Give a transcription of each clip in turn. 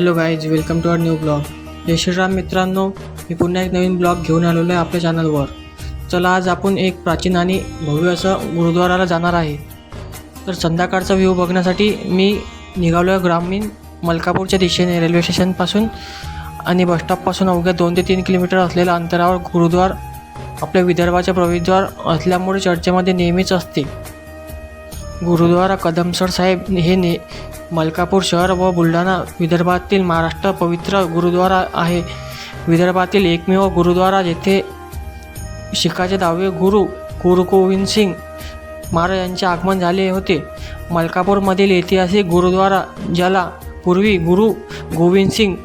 Hello guys welcome to our new blog जय श्रीराम मित्रांनो मी पुन्हा एक नवीन ब्लॉग घेऊन आलेलो आहे आपल्या चॅनलवर चला आज आपण एक प्राचीन आणि भव्य असं गुरुद्वाराला जाणार आहे. तर संध्याकाळचा व्ह्यू बघण्यासाठी मी निघालो आहे ग्रामीण मलकापूरच्या दिशेने रेल्वे स्टेशनपासून आणि बसस्टॉपपासून अवघ्या दोन ते तीन किलोमीटर असलेल्या अंतरावर गुरुद्वार आपल्या विदर्भाचे प्रवेशद्वार असल्यामुळे चर्चेमध्ये नेहमीच असते. गुरुद्वारा कदमसर साहेब हे ने मलकापूर शहर व बुलढाणा विदर्भातील महाराष्ट्र पवित्र गुरुद्वारा आहे. विदर्भातील एकमेव गुरुद्वारा जेथे शिखाचे दहावे गुरु गुरु गोविंद सिंग महाराज यांचे आगमन झाले होते. मलकापूरमधील ऐतिहासिक गुरुद्वारा ज्याला पूर्वी गुरु गोविंद सिंग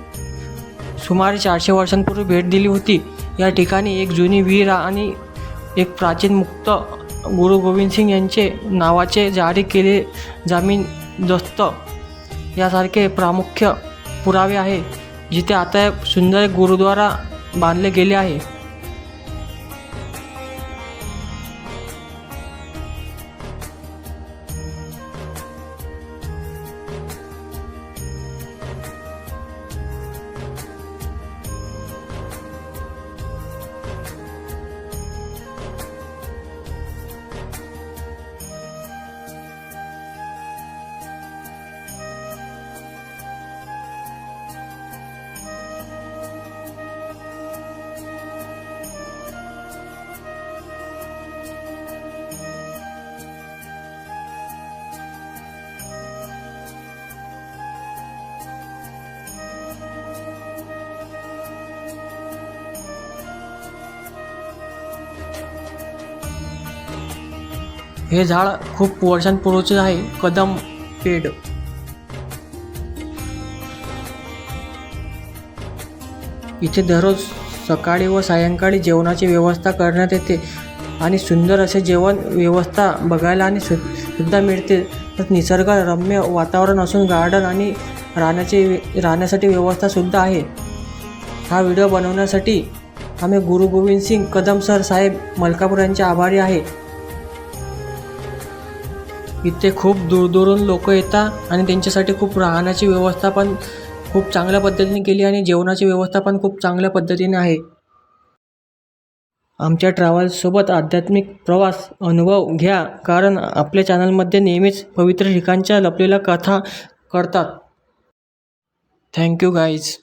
सुमारे चारशे वर्षांपूर्वी भेट दिली होती. या ठिकाणी एक जुनी विहीर आणि एक प्राचीन मुक्त गुरु गोविंद सिंग यांचे नावाचे जारी केले जामीन दस्त यासारखे प्रामुख्य पुरावे आहे जिथे आता एक सुंदर एक गुरुद्वारा बांधले गेले आहे. हे झाड खूप वर्षांपूर्वीचे आहे. कदम पेड. इथे दररोज सकाळी व सायंकाळी जेवणाची व्यवस्था करण्यात येते आणि सुंदर असे जेवण व्यवस्था बघायला आणि सु सुद्धा मिळते. तर निसर्गरम्य वातावरण असून गार्डन आणि राहण्याची राहण्यासाठी व्यवस्थासुद्धा आहे. हा व्हिडिओ बनवण्यासाठी आम्ही गुरु गोविंद सिंग कदम सर साहेब मलकापूर यांचे आभारी आहे. इथे खूप दूरदूरून लोक येतात आणि त्यांच्यासाठी खूप राहण्याची व्यवस्था पण खूप चांगल्या पद्धतीने केली आणि जेवणाची व्यवस्था पण खूप चांगल्या पद्धतीने आहे. आमच्या ट्रॅव्हल्ससोबत आध्यात्मिक प्रवास अनुभव घ्या कारण आपल्या चॅनलमध्ये नेहमीच पवित्र ठिकाणच्या लपलेल्या कथा करतात थँक्यू गाईज